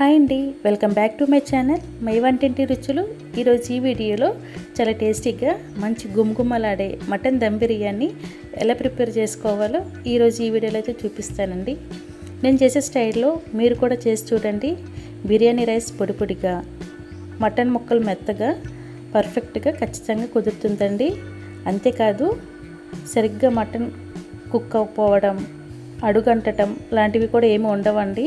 Hi అండి welcome back to my channel. My వంటింటి రుచులు. ఈరోజు ఈ వీడియోలో చాలా టేస్టీగా మంచి గుమగుమలాడే మటన్ దమ్ బిర్యానీ ఎలా ప్రిపేర్ చేసుకోవాలో ఈరోజు ఈ వీడియోలో అయితే చూపిస్తానండి. నేను చేసే స్టైల్లో మీరు కూడా చేసి చూడండి. బిర్యానీ రైస్ పొడి పొడిగా మటన్ ముక్కలు మెత్తగా పర్ఫెక్ట్గా ఖచ్చితంగా కుదురుతుందండి. అంతేకాదు సరిగ్గా మటన్ కుక్ అవ్వకపోవడం అడుగంటటం లాంటివి కూడా ఏమి ఉండవండి.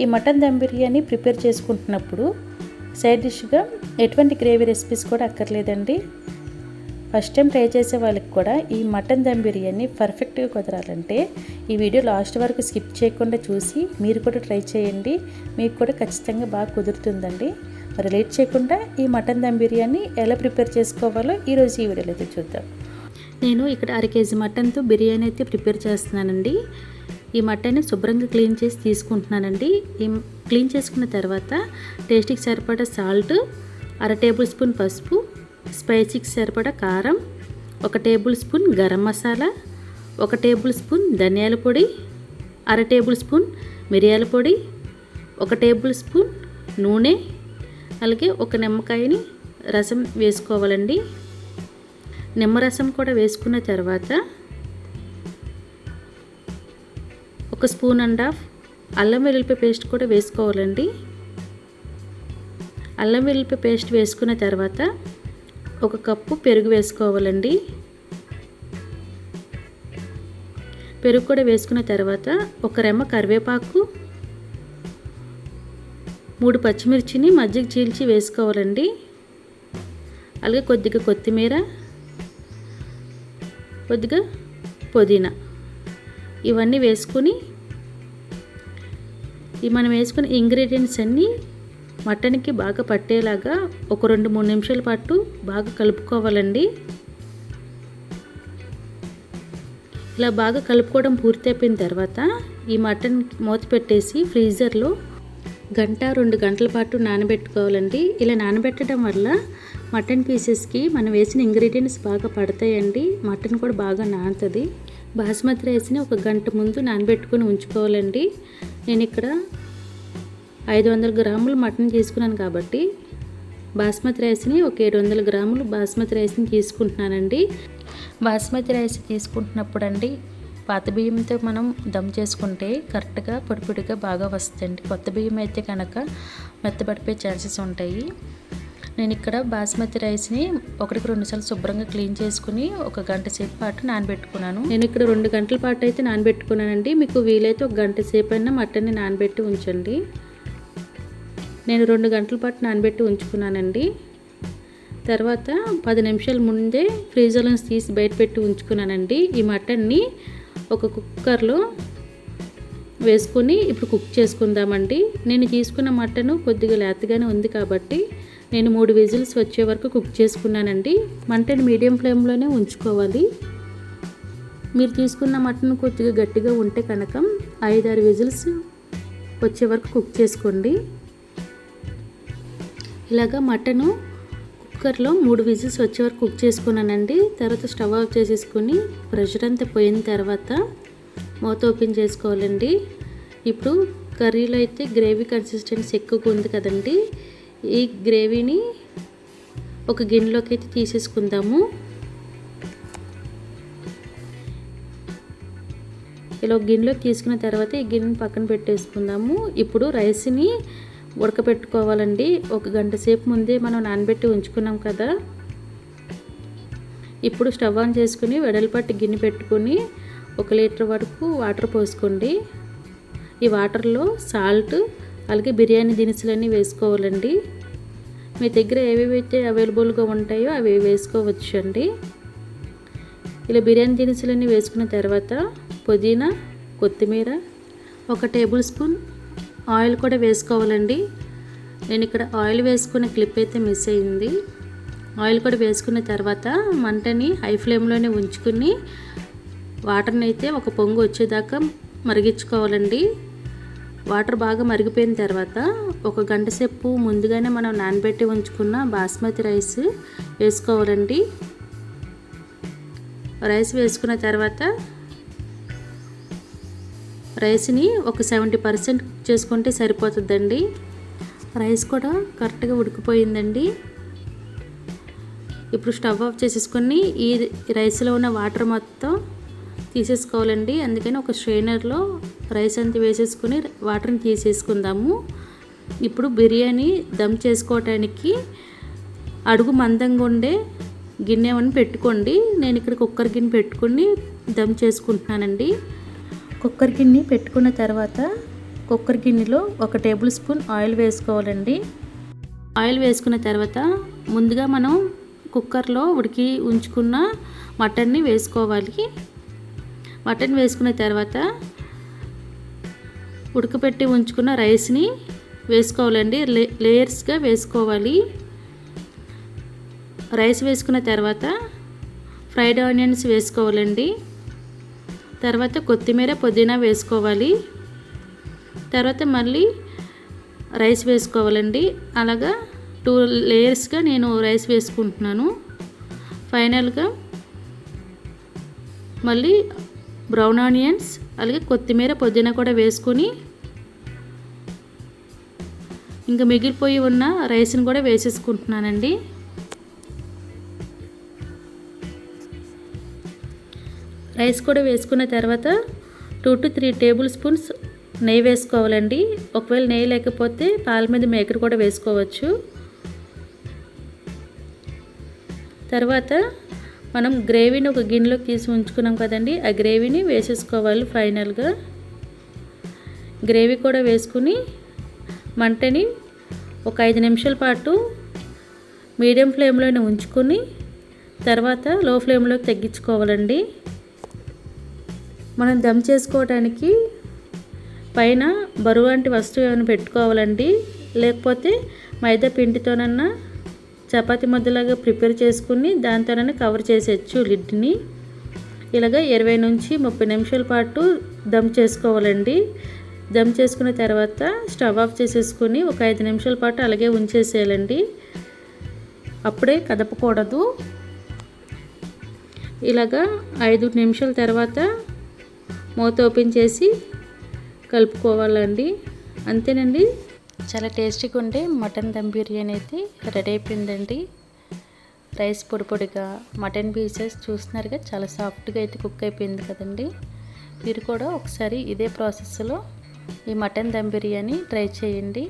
ఈ మటన్ దమ్ బిర్యానీ ప్రిపేర్ చేసుకుంటున్నప్పుడు సైడ్ డిష్గా ఎటువంటి గ్రేవీ రెసిపీస్ కూడా అక్కర్లేదండి. ఫస్ట్ టైం ట్రై చేసే వాళ్ళకి కూడా ఈ మటన్ దమ్ బిర్యానీ పర్ఫెక్ట్గా కుదరాలంటే ఈ వీడియో లాస్ట్ వరకు స్కిప్ చేయకుండా చూసి మీరు కూడా ట్రై చేయండి. మీకు కూడా ఖచ్చితంగా బాగా కుదురుతుందండి. మరి లేట్ చేయకుండా ఈ మటన్ దమ్ బిర్యానీ ఎలా ప్రిపేర్ చేసుకోవాలో ఈరోజు ఈ వీడియోలో అయితే చూద్దాం. నేను ఇక్కడ అర కేజీ మటన్తో బిర్యానీ అయితే ప్రిపేర్ చేస్తున్నానండి. ఈ మట్టని శుభ్రంగా క్లీన్ చేసి తీసుకుంటున్నానండి. ఈ క్లీన్ చేసుకున్న తర్వాత టేస్ట్కి సరిపడా సాల్ట్ అర టేబుల్ స్పూన్ పసుపు స్పైసీకి సరిపడా కారం ఒక టేబుల్ స్పూన్ గరం మసాలా ఒక టేబుల్ స్పూన్ ధనియాల పొడి అర టేబుల్ స్పూన్ మిరియాల పొడి ఒక టేబుల్ స్పూన్ నూనె అలాగే ఒక నిమ్మకాయని రసం వేసుకోవాలండి. నిమ్మరసం కూడా వేసుకున్న తర్వాత ఒక స్పూన్ అండ్ హాఫ్ అల్లం వెల్లుల్లిపాయ పేస్ట్ కూడా వేసుకోవాలండి. అల్లం వెల్లుల్లిపాయ పేస్ట్ వేసుకున్న తర్వాత ఒక కప్పు పెరుగు వేసుకోవాలండి. పెరుగు కూడా వేసుకున్న తర్వాత ఒక రెమ్మ కరివేపాకు మూడు పచ్చిమిర్చిని మజ్జిగ చీల్చి వేసుకోవాలండి. అలాగే కొద్దిగా కొత్తిమీర కొద్దిగా పుదీనా. ఇవన్నీ వేసుకొని ఈ మనం వేసుకున్న ఇంగ్రీడియంట్స్ అన్నీ మటన్కి బాగా పట్టేలాగా ఒక రెండు మూడు నిమిషాల పాటు బాగా కలుపుకోవాలండి. ఇలా బాగా కలుపుకోవడం పూర్తి అయిపోయిన తర్వాత ఈ మటన్ మూత పెట్టేసి ఫ్రీజర్లో గంట రెండు గంటల పాటు నానబెట్టుకోవాలండి. ఇలా నానబెట్టడం వల్ల మటన్ పీసెస్కి మనం వేసిన ఇంగ్రీడియంట్స్ బాగా పడతాయండి. మటన్ కూడా బాగా నానుతుంది. బాస్మతి రైస్ని ఒక గంట ముందు నానబెట్టుకొని ఉంచుకోవాలండి. నేను ఇక్కడ ఐదు వందల గ్రాములు మటన్ తీసుకున్నాను కాబట్టి బాస్మతి రైస్ని ఒక ఏడు వందల గ్రాములు బాస్మతి రైస్ని తీసుకుంటున్నానండి. బాస్మతి రైస్ తీసుకుంటున్నప్పుడు అండి పాత బియ్యంతో మనం దమ్ చేసుకుంటే కరెక్ట్గా పొడిపొడిగా బాగా వస్తుంది కొత్త బియ్యం అయితే కనుక మెత్తబడిపోయే ఛాన్సెస్ ఉంటాయి. నేను ఇక్కడ బాస్మతి రైస్ని ఒకటికి రెండు సార్లు శుభ్రంగా క్లీన్ చేసుకుని ఒక గంట సేపు పాటు నానబెట్టుకున్నాను. నేను ఇక్కడ రెండు గంటల పాటు అయితే నానబెట్టుకున్నానండి. మీకు వీలైతే ఒక గంట సేపు అయినా మటన్ని నానబెట్టి ఉంచండి. నేను రెండు గంటల పాటు నానబెట్టి ఉంచుకున్నానండి. తర్వాత పది నిమిషాల ముందే ఫ్రీజర్లో తీసి బయట పెట్టి ఉంచుకున్నానండి. ఈ మటన్ని ఒక కుక్కర్లో వేసుకొని ఇప్పుడు కుక్ చేసుకుందామండి. నేను తీసుకున్న మటన్ కొద్దిగా లేతగానే ఉంది కాబట్టి నేను మూడు విజిల్స్ వచ్చే వరకు కుక్ చేసుకున్నానండి. మంటని మీడియం ఫ్లేమ్లోనే ఉంచుకోవాలి. మీరు తీసుకున్న మటన్ కొద్దిగా గట్టిగా ఉంటే కనుక ఐదారు విజిల్స్ వచ్చే వరకు కుక్ చేసుకోండి. ఇలాగా మటను కుక్కర్లో మూడు విజిల్స్ వచ్చే వరకు కుక్ చేసుకున్నానండి. తర్వాత స్టవ్ ఆఫ్ చేసేసుకొని ప్రెషర్ అంతా పోయిన తర్వాత మూత ఓపెన్ చేసుకోవాలండి. ఇప్పుడు కర్రీలో అయితే గ్రేవీ కన్సిస్టెన్సీ ఎక్కువగా ఉంది కదండి. ఈ గ్రేవీని ఒక గిన్నెలోకి అయితే తీసేసుకుందాము. ఇలా ఒక గిన్నెలోకి తీసుకున్న తర్వాత ఈ గిన్నెని పక్కన పెట్టేసుకుందాము. ఇప్పుడు రైస్ని ఉడకబెట్టుకోవాలండి ఒక గంట సేపు ముందే మనం నానబెట్టి ఉంచుకున్నాం కదా. ఇప్పుడు స్టవ్ ఆన్ చేసుకుని వెడల్పట్టి గిన్నె పెట్టుకొని ఒక లీటర్ వరకు వాటర్ పోసుకోండి. ఈ వాటర్లో సాల్ట్ అలాగే బిర్యానీ దినుసులన్నీ వేసుకోవాలండి. మీ దగ్గర ఏవేవి అయితే అవైలబుల్గా ఉంటాయో అవి వేసుకోవచ్చు అండి ఇలా బిర్యానీ దినుసులన్నీ వేసుకున్న తర్వాత పుదీనా కొత్తిమీర ఒక టేబుల్ స్పూన్ ఆయిల్ కూడా వేసుకోవాలండి. నేను ఇక్కడ ఆయిల్ వేసుకున్న క్లిప్ అయితే మిస్ అయింది. ఆయిల్ కూడా వేసుకున్న తర్వాత మంటని హై ఫ్లేమ్లోనే ఉంచుకుని వాటర్ని అయితే ఒక పొంగు వచ్చేదాకా మరిగించుకోవాలండి. వాటర్ బాగా మరిగిపోయిన తర్వాత ఒక గంట సేపు ముందుగానే మనం నానబెట్టి ఉంచుకున్న బాస్మతి రైస్ వేసుకోవాలండి. రైస్ వేసుకున్న తర్వాత రైస్ని ఒక సెవెంటీ పర్సెంట్ కుక్ చేసుకుంటే సరిపోతుందండి. రైస్ కూడా కరెక్ట్గా ఉడికిపోయిందండి. ఇప్పుడు స్టవ్ ఆఫ్ చేసేసుకొని ఈ రైస్లో ఉన్న వాటర్ మొత్తం తీసేసుకోవాలండి. అందుకని ఒక స్ట్రైనర్లో రైస్ అంతా వేసేసుకుని వాటర్ని తీసేసుకుందాము. ఇప్పుడు బిర్యానీ దమ్ చేసుకోవటానికి అడుగు మందంగా ఉండే గిన్నె అని పెట్టుకోండి. నేను ఇక్కడ కుక్కర్ గిన్నె పెట్టుకుని దమ్ చేసుకుంటున్నానండి. కుక్కర్ గిన్నె పెట్టుకున్న తర్వాత కుక్కర్ గిన్నెలో ఒక టేబుల్ స్పూన్ ఆయిల్ వేసుకోవాలండి. ఆయిల్ వేసుకున్న తర్వాత ముందుగా మనం కుక్కర్లో ఉడికి ఉంచుకున్న మటన్ని వేసుకోవాలి. మటన్ వేసుకున్న తర్వాత ఉడకపెట్టి ఉంచుకున్న రైస్ని వేసుకోవాలండి. లే లేయర్స్గా వేసుకోవాలి. రైస్ వేసుకున్న తర్వాత ఫ్రైడ్ ఆనియన్స్ వేసుకోవాలండి. తర్వాత కొత్తిమీర పుదీనా వేసుకోవాలి. తర్వాత మళ్ళీ రైస్ వేసుకోవాలండి. అలాగా టూ లేయర్స్గా నేను రైస్ వేసుకుంటున్నాను. ఫైనల్గా మళ్ళీ బ్రౌన్ ఆనియన్స్ అలాగే కొత్తిమీర పుదీనా కూడా వేసుకొని ఇంకా మిగిలిపోయి ఉన్న రైస్ని కూడా వేసేసుకుంటున్నానండి. రైస్ కూడా వేసుకున్న తర్వాత two to three tablespoons నెయ్యి వేసుకోవాలండి. ఒకవేళ నెయ్యి లేకపోతే పాల మీద మేకర్ కూడా వేసుకోవచ్చు. తర్వాత మనం గ్రేవీని ఒక గిన్నెలోకి తీసి ఉంచుకున్నాం కదండి. ఆ గ్రేవీని వేసేసుకోవాలి ఫైనల్గా. గ్రేవీ కూడా వేసుకుని మంటని ఒక ఐదు నిమిషాల పాటు మీడియం ఫ్లేమ్లోనే ఉంచుకొని తర్వాత లో ఫ్లేమ్లోకి తగ్గించుకోవాలండి. మనం దమ్ చేసుకోవడానికి పైన బరువు వంటి వస్తువు ఏమైనా పెట్టుకోవాలండి. లేకపోతే మైదా పిండితోనన్నా చపాతి ముద్దలాగా ప్రిపేర్ చేసుకుని దాంతోనే కవర్ చేసేయచ్చు లిడ్ని ఇలాగ ఇరవై నుంచి ముప్పై నిమిషాల పాటు దమ్ చేసుకోవాలండి. దమ్ చేసుకున్న తర్వాత స్టవ్ ఆఫ్ చేసేసుకుని ఒక ఐదు నిమిషాల పాటు అలాగే ఉంచేసేయాలండి. అప్పుడే కదపకూడదు. ఇలాగా ఐదు నిమిషాల తర్వాత మూత ఓపెన్ చేసి కలుపుకోవాలండి. అంతేనండి. చాలా టేస్టీగా ఉండే మటన్ దమ్ బిర్యానీ అయితే రెడీ అయిపోయిందండి. రైస్ పొడి పొడిగా మటన్ పీసెస్ చూస్తున్నారుగా చాలా సాఫ్ట్గా అయితే కుక్ అయిపోయింది కదండి. మీరు కూడా ఒకసారి ఇదే ప్రాసెస్లో ఈ మటన్ దమ్ బిర్యానీ ట్రై చేయండి.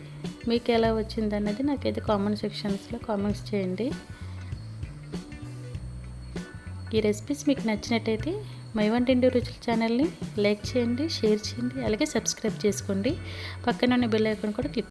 మీకు ఎలా వచ్చింది అన్నది నాకైతే కామెంట్ సెక్షన్స్లో కామెంట్స్ చేయండి. ఈ రెసిపీస్ మీకు నచ్చినట్టయితే మై వంటింటి రుచుల ఛానల్ని లైక్ చేయండి షేర్ చేయండి అలాగే సబ్స్క్రైబ్ చేసుకోండి. పక్కన ఉన్న బెల్ ఐకాన్ కూడా క్లిక్